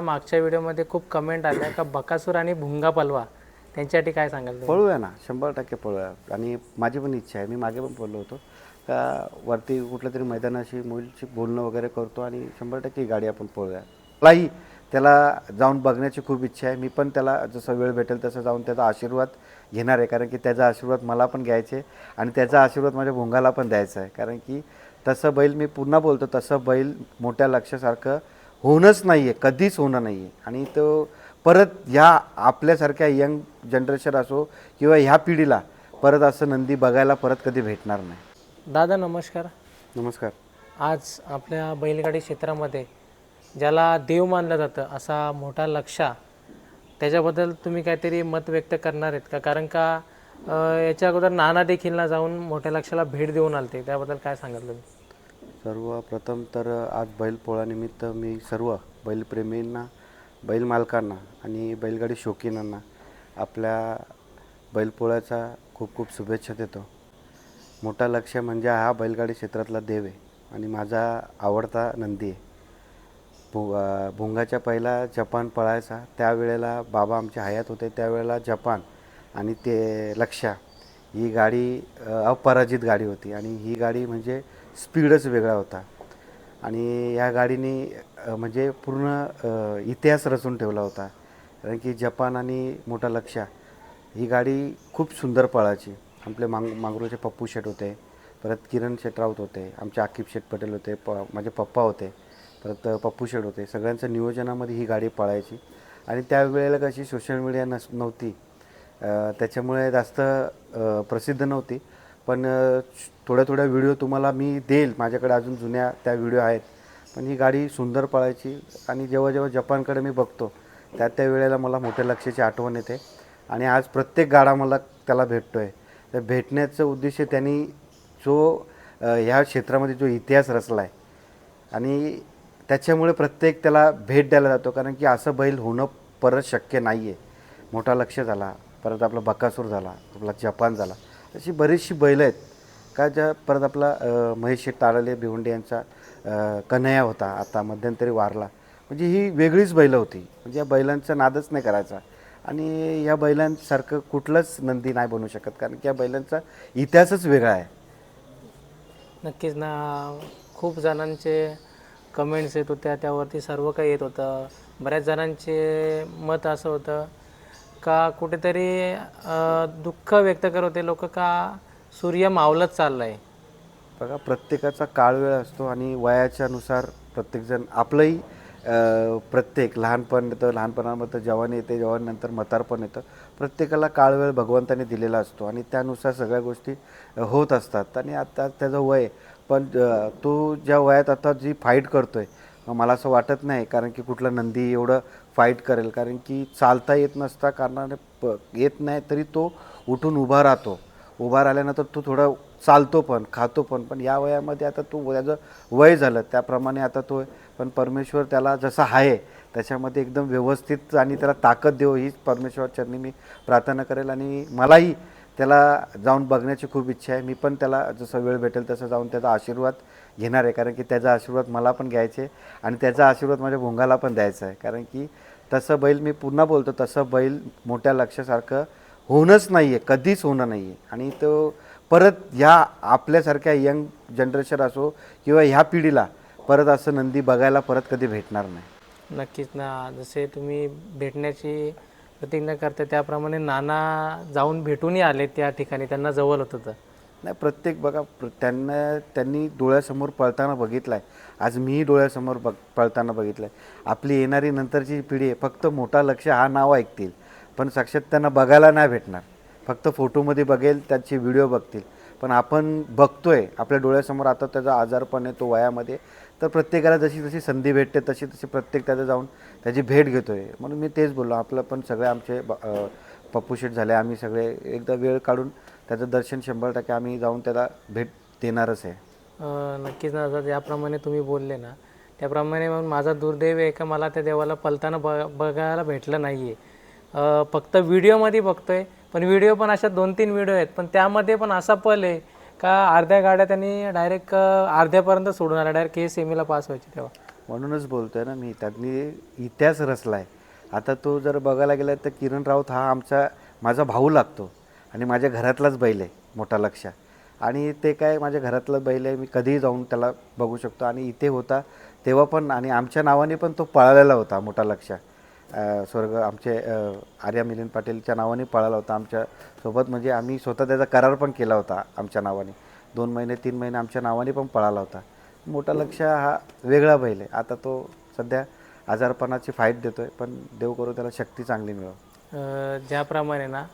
मागच्या व्हिडिओमध्ये खूप कमेंट आल्या का बकासूर आणि भुंगा पलवा. त्यांच्यासाठी काय सांगाल तुम्ही? पळूया ना. शंभर टक्के पळूया. आणि माझी पण इच्छा आहे. मी मागे पण बोललो होतो का वरती कुठल्या तरी मैदानाशी मुलीशी बोलणं वगैरे करतो आणि शंभर टक्के ही गाडी आपण पळूया. मलाही त्याला जाऊन बघण्याची खूप इच्छा आहे. मी पण त्याला जसं वेळ भेटेल तसं जाऊन त्याचा आशीर्वाद घेणार आहे. कारण की त्याचा आशीर्वाद मला पण घ्यायचे आणि त्याचा आशीर्वाद माझ्या भोंगाला पण द्यायचा आहे. कारण की तसं बैल मी पुन्हा बोलतो तसं बैल मोठ्या लक्षासारखं होणंच नाही आहे कधीच होणं नाही आहे आणि तो परत ह्या आपल्यासारख्या यंग जनरेशन असो किंवा ह्या पिढीला परत असं नंदी बघायला परत कधी भेटणार नाही. दादा नमस्कार. नमस्कार. आज आपल्या बैलगाडी क्षेत्रामध्ये ज्याला देव मानलं जातं असा मोठा लक्षा त्याच्याबद्दल तुम्ही काहीतरी मत व्यक्त करणार आहेत का? कारण का अं, याच्या अगोदर नाना देखील ना जाऊन मोठ्या लक्षाला भेट देऊन आलते त्याबद्दल काय सांगाल तुम्ही? सर्वप्रथम तर आज बैलपोळानिमित्त मी सर्व बैलप्रेमींना बैल मालकांना आणि बैलगाडी शौकीनांना आपल्या बैलपोळ्याचा खूप खूप शुभेच्छा देतो. मोठा लक्ष म्हणजे हा बैलगाडी क्षेत्रातला देव आहे आणि माझा आवडता नंदी आहे. भु भुंगाच्या पहिला जपान पळायचा त्यावेळेला बाबा आमच्या हयात होते त्यावेळेला जपान आणि ते लक्षा ही गाडी अपराजित गाडी होती आणि ही गाडी म्हणजे स्पीडच वेगळा होता. आणि या गाडीने म्हणजे पूर्ण इतिहास रचून ठेवला होता. कारण की जपान आणि मोठा लक्षा ही गाडी खूप सुंदर पळायची. आपले मांग मांगरूचे पप्पू शेट होते परत किरण शेट राऊत होते आमचे आकिब शेट पटेल होते प माझे पप्पा होते परत पप्पू शेट होते. सगळ्यांचं नियोजनामध्ये ही गाडी पळायची. आणि त्यावेळेला कशी सोशल मीडिया नस नव्हती त्याच्यामुळे जास्त प्रसिद्ध नव्हती. पण थोड्या थोड्या व्हिडिओ तुम्हाला मी देईल. माझ्याकडे अजून जुन्या त्या व्हिडिओ आहेत. पण ही गाडी सुंदर पळायची आणि जेव्हा जेव्हा जपानकडे मी बघतो त्या त्या वेळेला मला मोठ्या लक्षाची आठवण येते. आणि आज प्रत्येक गाडा मला त्याला भेटतो आहे तर भेटण्याचं उद्देश त्यांनी जो ह्या क्षेत्रामध्ये जो इतिहास रचला आहे आणि त्याच्यामुळे प्रत्येक त्याला भेट द्यायला जातो. कारण की असं बैल होणं परत शक्य नाही आहे मोठा लक्ष झाला परत आपला बकासूर झाला आपला जपान झाला. अशी बरीचशी बैलं आहेत. का ज्या परत आपला महेश शेठ ताळले भिवंडे यांचा कन्हया कन्हैया होता आता मध्यंतरी वारला. म्हणजे ही वेगळीच बैलं होती. म्हणजे या बैलांचा नादच नाही करायचा. आणि या बैलांसारखं कुठलंच नंदी नाही बनू शकत कारण की या बैलांचा इतिहासच वेगळा आहे. नक्कीच ना. खूप जणांचे कमेंट्स येत होत्या त्यावरती सर्व काही येत होतं. बऱ्याच जणांचे मत असं होतं का कुठेतरी दुःख व्यक्त करत होते लोक का सूर्य मावलत चाललाय? आहे बघा प्रत्येकाचा काळ वेळ असतो आणि वयाच्यानुसार प्रत्येकजण आपलंही प्रत्येक लहानपण येतं लहानपणामध्ये जवान येते जवाननंतर म्हातारपण येतं. प्रत्येकाला काळ वेळ भगवंताने दिलेला असतो आणि त्यानुसार सगळ्या गोष्टी होत असतात. आणि आता त्याचं वय पण तो ज्या वयात आता जी फाईट करतोय आहे मला असं वाटत नाही. कारण की कुठला नंदी एवढं फाईट करेल. कारण की चालता येत नसता कारणाने प येत नाही तरी तो उठून उभा राहतो. उभा राहिल्यानंतर तो थोडा चालतो पण खातो पण. पण या वयामध्ये आता तो त्याचं वय झालं. त्याप्रमाणे आता तो पण परमेश्वर त्याला जसा आहे त्याच्यामध्ये एकदम व्यवस्थित आणि त्याला ताकद देऊ हीच परमेश्वर चरणी मी प्रार्थना करेल. आणि मलाही त्याला जाऊन बघण्याची खूप इच्छा आहे. मी पण त्याला जसं वेळ भेटेल तसं जाऊन त्याचा आशीर्वाद घेणार आहे. कारण की त्याचा आशीर्वाद मला पण घ्यायचे आणि त्याचा आशीर्वाद माझ्या भोंगाला पण द्यायचा आहे. कारण की तसं बैल मी पुन्हा बोलतो तसं बैल मोठ्या लक्षासारखं होणंच नाही आहे कधीच होणं नाही आहे आणि तो परत ह्या आपल्यासारख्या यंग जनरेशन असो किंवा ह्या पिढीला परत असं नंदी बघायला परत कधी भेटणार नाही. नक्कीच ना. जसे तुम्ही भेटण्याची प्रतिज्ञा करता त्याप्रमाणे नाना जाऊन भेटूनही आले त्या ठिकाणी त्यांना जवळ होतं तर. नाही प्रत्येक बघा प्र- त्यांना त्यांनी डोळ्यासमोर पळताना बघितला आहे आज मीही डोळ्यासमोर बघ पळताना बघितलं आहे आपली येणारी नंतरची पिढी आहे फक्त मोठा लक्ष हा नाव ऐकतील. पण साक्षात त्यांना बघायला नाही भेटणार. फक्त फोटोमध्ये बघेल त्याचे व्हिडिओ बघतील. पण आपण बघतोय आपल्या डोळ्यासमोर आता त्याचा आजारपण आहे तो वयामध्ये तर प्रत्येकाला जशी जशी संधी भेटते तशी तशी प्रत्येक त्याचं जाऊन त्याची भेट घेतोय. म्हणून मी तेच बोललो आपलं पण सगळे आमचे ब- झाले आम्ही सगळे एकदा वेळ काढून त्याचं दर्शन शंभर टक्के आम्ही जाऊन त्याला भेट देणारच आहे. अं, नक्कीच ना आता ज्याप्रमाणे तुम्ही बोलले ना त्याप्रमाणे मग माझा दुर्दैव आहे का मला त्या देवाला पलताना ब बघायला भेटलं नाही आहे फक्त व्हिडिओमध्ये बघतोय पण व्हिडिओ पण अशा दोन तीन व्हिडिओ आहेत पण त्यामध्ये पण असा पल आहे का अर्ध्या गाड्या त्यांनी डायरेक्ट अर्ध्यापर्यंत सोडून आल्या डायरेक्ट के सेमीला पास व्हायची तेव्हा. म्हणूनच बोलतोय ना मी त्यांनी इतिहास रचला आहे आता तो जर बघायला गेला तर किरण राऊत हा आमचा माझा भाऊ लागतो. आणि माझ्या घरातलाच बैल आहे मोठा लक्ष. आणि ते काय माझ्या घरातलं बैल आहे मी कधीही जाऊन त्याला बघू शकतो. आणि इथे होता तेव्हा पण आणि आमच्या नावाने पण तो पळालेला होता मोठा लक्ष. स्वर्ग आमचे आर्या मिलिंद पाटीलच्या नावाने पळाला होता आमच्यासोबत. म्हणजे आम्ही स्वतः त्याचा करार पण केला होता आमच्या नावाने. दोन महिने तीन महिने आमच्या नावाने पण पळाला होता. मोठा लक्ष हा वेगळा बैल आहे. आता तो सध्या आजारपणाची फाईट देतोय पण देव करू त्याला शक्ती चांगली मिळव ज्याप्रमाणे ना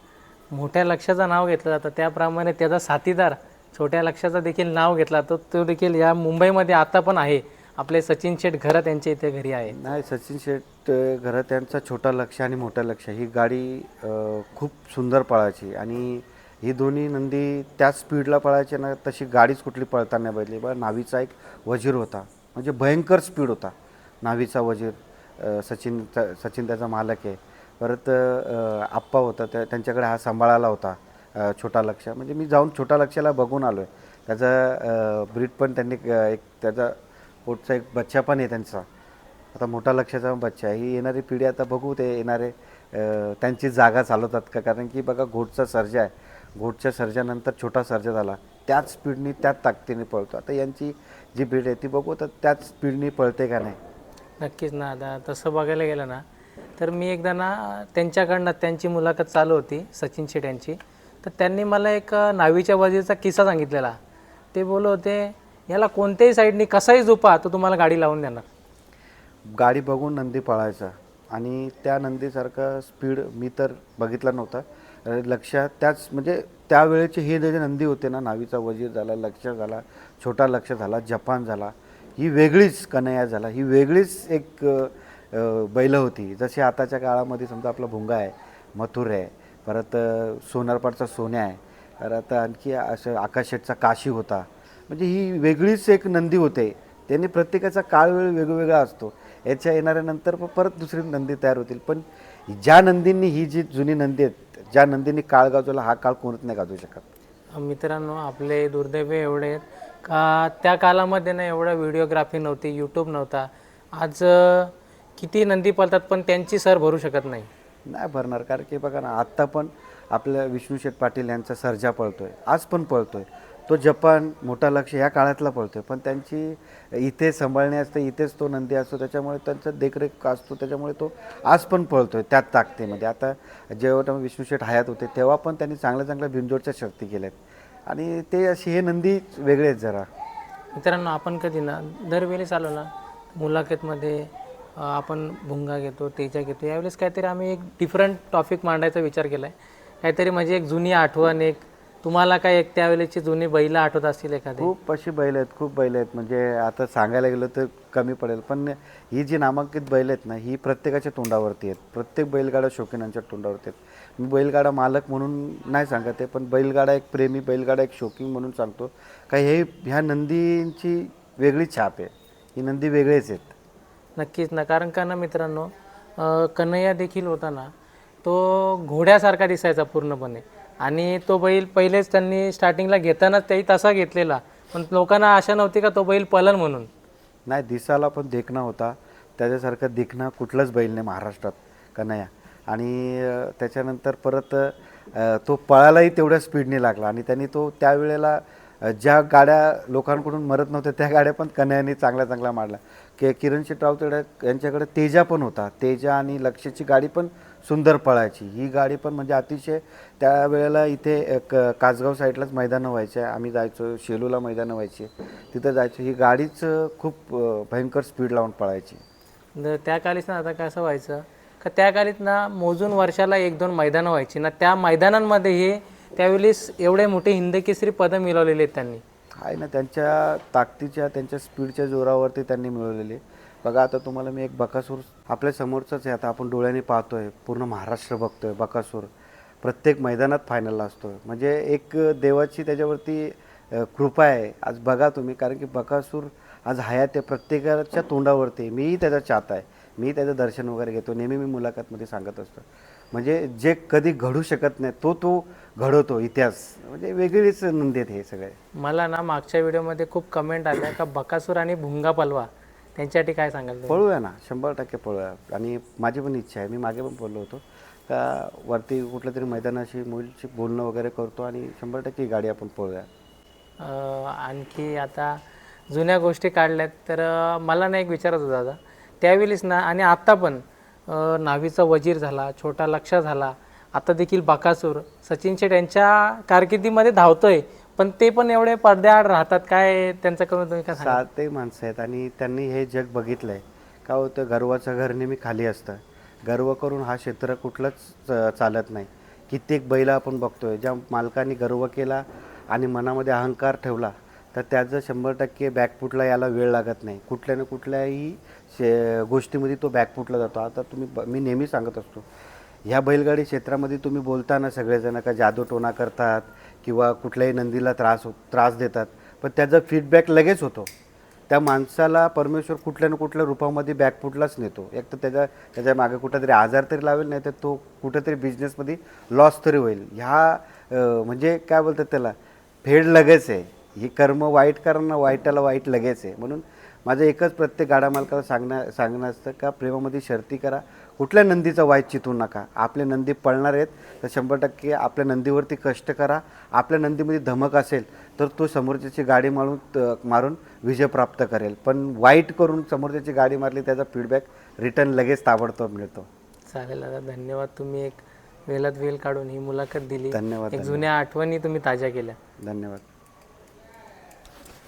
मोठ्या लक्षाचं नाव घेतलं जातं. त्याप्रमाणे त्याचा साथीदार छोट्या लक्षाचं देखील नाव घेतला तर तो देखील या मुंबईमध्ये आता पण आहे. आपले सचिन शेठ घरं त्यांच्या इथे घरी आहे. नाही सचिन शेट अ, घरात त्यांचा छोटा लक्ष आणि मोठा लक्ष. ही गाडी खूप सुंदर पळायची. आणि ही दोन्ही नंदी त्याच स्पीडला पळायची ना तशी गाडीच कुठली पळताना बघितली बा नावीचा एक वजीर होता. म्हणजे भयंकर स्पीड होता. नावीचा वजीर सचिन सचिन त्याचा मालक आहे. परत आप्पा होता त्या त्यांच्याकडे हा सांभाळाला होता छोटा लक्ष. म्हणजे मी जाऊन छोटा लक्षाला बघून आलो आहे त्याचा ब्रीड पण त्यांनी एक त्याचा पोटचा एक बच्चा पण आहे त्यांचा. आता मोठा लक्षाचा बच्चा आहे. ही येणारी पिढी आता बघू ते येणारे त्यांची जागा चालवतात का? कारण की बघा घोटचा सर्जा आहे. घोटच्या सर्जानंतर छोटा सर्जा झाला. त्याच स्पीडनी त्याच ताकदीने पळतो. आता यांची जी ब्रीड आहे ती बघू तर त्याच स्पीडनी पळते का नाही? नक्कीच ना. आता तसं बघायला गेलं ना तर मी एकदा ना त्यांच्याकडनं त्यांची मुलाखत चालू होती सचिन शेट यांची. तर त्यांनी मला एक नावीच्या बाजूचा किस्सा सांगितलेला. ते बोलत होते याला कोणत्याही साईडनी कसाही झोपा तो तुम्हाला गाडी लावून देणार. गाडी बघून नंदी पळायचा. आणि त्या नंदीसारखा स्पीड मी तर बघितला नव्हता. लक्षात त्याच म्हणजे त्यावेळेचे हे जे नंदी होते ना नावीचा वजीर झाला लक्ष झाला छोटा लक्ष झाला जपान झाला ही वेगळीच कन्हैया झाला ही वेगळीच एक बैलं होती. जशी आताच्या काळामध्ये समजा आपला भुंगा आहे मथुर आहे परत सोनारपाडचा सोन्या आहे परत आणखी असं आकाशेटचा काशी होता. म्हणजे ही वेगळीच एक नंदी होते. त्यांनी प्रत्येकाचा काळ वेळ वेगवेगळा असतो. याच्या येणाऱ्यानंतर परत दुसरी नंदी तयार होतील. पण ज्या नंदींनी ही जी जुनी नंदी आहेत ज्या नंदींनी काळ गाजवला हा काळ कोणत नाही गाजवू शकत. मित्रांनो आपले दुर्दैव एवढे आहेत का त्या काळामध्ये ना एवढं व्हिडिओग्राफी नव्हती यूट्यूब नव्हता. आज किती नंदी पळतात पण त्यांची सर भरू शकत नाही. नाही भरणार कारण की बघा ना आत्ता पण आपल्या विष्णू शेठ पाटील यांचा सर्जा पळतोय आज पण पळतोय. तो जपान मोठा लक्ष या काळातला पळतोय पण त्यांची इथे सांभाळणे असते इथेच तो नंदी असतो त्याच्यामुळे त्यांचा देखरेख असतो त्याच्यामुळे तो आज पण पळतोय त्याच ताकदीमध्ये. आता जेव्हा विष्णू शेठ हयात होते तेव्हा पण त्यांनी चांगल्या चांगल्या बिंजोडच्या शक्ती केल्यात. आणि ते असे हे नंदी वेगळे आहेत जरा. मित्रांनो आपण कधी ना दरवेळी चालू ना मुलाखतमध्ये आपण भुंगा घेतो तेजा घेतो यावेळेस काहीतरी आम्ही एक डिफरंट टॉपिक मांडायचा विचार केला आहे काहीतरी म्हणजे एक जुनी आठवण एक तुम्हाला काय एक त्यावेळेची जुनी बैलं आठवत असतील एखादी? खूप अशी बैल आहेत खूप बैल आहेत. म्हणजे आता सांगायला गेलं तर कमी पडेल पण ही जी नामांकित बैल आहेत ना ही प्रत्येकाच्या तोंडावरती आहेत. प्रत्येक बैलगाडा शौकीनांच्या तोंडावरती आहेत. मी बैलगाडा मालक म्हणून नाही सांगत आहे पण बैलगाडा एक प्रेमी बैलगाडा एक शौकीन म्हणून सांगतो. का हे ह्या नंदींची वेगळी छाप आहे. ही नंदी वेगळेच आहेत. नक्कीच ना. कारण का ना मित्रांनो कन्हैया देखील होता ना तो घोड्यासारखा दिसायचा पूर्णपणे. आणि तो बैल पहिलेच त्यांनी स्टार्टिंगला घेतानाच त्याही तसा घेतलेला. पण लोकांना आशा नव्हती का तो बैल पलन म्हणून? नाही दिसाला पण देखणा होता. त्याच्यासारखं देखणा कुठलाच बैल नाही महाराष्ट्रात कन्हैया. आणि त्याच्यानंतर परत तो पळायलाही तेवढ्या स्पीडने लागला. आणि त्यांनी तो त्यावेळेला ज्या गाड्या लोकांकडून मरत नव्हत्या त्या गाड्या पण कन्याने चांगल्या चांगल्या मारल्या की किरण शेट रावतेडे यांच्याकडे तेजा पण होता. तेजा आणि लक्ष्यची गाडी पण सुंदर पळायची. ही गाडी पण म्हणजे अतिशय त्यावेळेला इथे क कासगाव साईडलाच मैदानं व्हायचे. आम्ही जायचो शेलूला मैदानं व्हायची. तिथं जायचो. ही गाडीच खूप भयंकर स्पीड लावून पळायची. त्या काळीच ना आता कसं व्हायचं? का त्या काळीत ना मोजून वर्षाला एक दोन मैदानं व्हायची. ना त्या मैदानांमध्ये हे त्यावेळेस एवढे मोठे हिंदकेसरी पदं मिळवलेले आहेत त्यांनी. आहे ना त्यांच्या ताकदीच्या त्यांच्या स्पीडच्या जोरावरती त्यांनी मिळवलेली. बघा आता तुम्हाला मी एक बकासूर आपल्या समोरचाच आहे. आता आपण डोळ्याने पाहतोय पूर्ण महाराष्ट्र बघतोय बकासूर. प्रत्येक मैदानात फायनलला असतोय. म्हणजे एक देवाची त्याच्यावरती कृपा आहे. आज बघा तुम्ही कारण की बकासूर आज हयात आहे प्रत्येकाच्या तोंडावरती आहे. मीही त्याचा चाहता आहे. मी त्याचं दर्शन वगैरे घेतो. नेहमी मी मुलाखतमध्ये सांगत असतो. म्हणजे जे कधी घडू शकत नाही तो तो घडवतो इतिहास. म्हणजे वेगळीच नंदी आहेत हे सगळे. मला ना मागच्या व्हिडिओमध्ये खूप कमेंट आल्या का बकासूर आणि भुंगा पलवा त्यांच्यासाठी काय सांगाल तुम्ही? पळूया ना शंभर टक्के पळूया. आणि माझी पण इच्छा आहे मी मागे पण बोललो होतो. का वरती कुठल्या तरी मैदानाशी मुलीशी बोलणं वगैरे करतो आणि शंभर टक्के ही गाडी आपण पळूया. अं, आणखी आता जुन्या गोष्टी काढल्यात तर अं, मला ना एक विचारत होता दादा. त्यावेळेस ना आणि आत्ता पण नावीचा वजीर झाला छोटा लक्ष झाला. आता देखील बाकासूर सचिन शेट यांच्या कारकिर्दीमध्ये धावतोय पण ते पण एवढे पडद्याआड राहतात. काय त्यांचं करून तुम्ही काय सांगा सातही माणसं आहेत आणि त्यांनी हे जग बघितलं आहे का होतं गर्वाचं घर नेहमी खाली असतं. गर्व करून हा क्षेत्र कुठलंच च- चालत नाही. कित्येक बैल आपण बघतोय ज्या मालकाने गर्व केला आणि मनामध्ये अहंकार ठेवला. तर त्याचं शंभर टक्के बॅकफुटला याला वेळ लागत नाही. कुठल्या ना कुठल्याही शे गोष्टीमध्ये तो बॅकफुटला जातो. आता तुम्ही ब- मी नेहमी सांगत असतो ह्या बैलगाडी क्षेत्रामध्ये तुम्ही बोलताना सगळेजण का जादूटोणा करतात किंवा कुठल्याही नंदीला त्रास हो- त्रास देतात पण त्याचा फीडबॅक लगेच होतो. त्या माणसाला परमेश्वर कुठल्या ना कुठल्या रूपामध्ये बॅकफुटलाच नेतो. एक तर त्याच्या त्याच्यामागे कुठंतरी आजार तरी लावेल नाही तर तो कुठंतरी बिझनेसमध्ये लॉस तरी होईल. ह्या म्हणजे काय बोलतात त्याला फेड लगेच आहे. ही कर्म वाईट करणं वाईटाला वाईट लगेच आहे. म्हणून माझं एकच प्रत्येक गाडा मालकाला सांगणं सांगणं असतं का प्रेमामध्ये शर्ती करा. कुठल्या नंदीचा वाईट चितू नका. आपले नंदी पळणार आहेत तर शंभर टक्के आपल्या नंदीवरती कष्ट करा. आपल्या नंदीमध्ये धमक असेल तर तो समोरच्याची गाडी मारून मारून विजय प्राप्त करेल. पण वाईट करून समोरच्याची गाडी मारली त्याचा फीडबॅक रिटर्न लगेच ताबडतोब मिळतो. चालेल दादा धन्यवाद. तुम्ही एक वेळात वेळ काढून ही मुलाखत दिली. धन्यवाद जुन्या आठवणी तुम्ही ताज्या केल्या. धन्यवाद.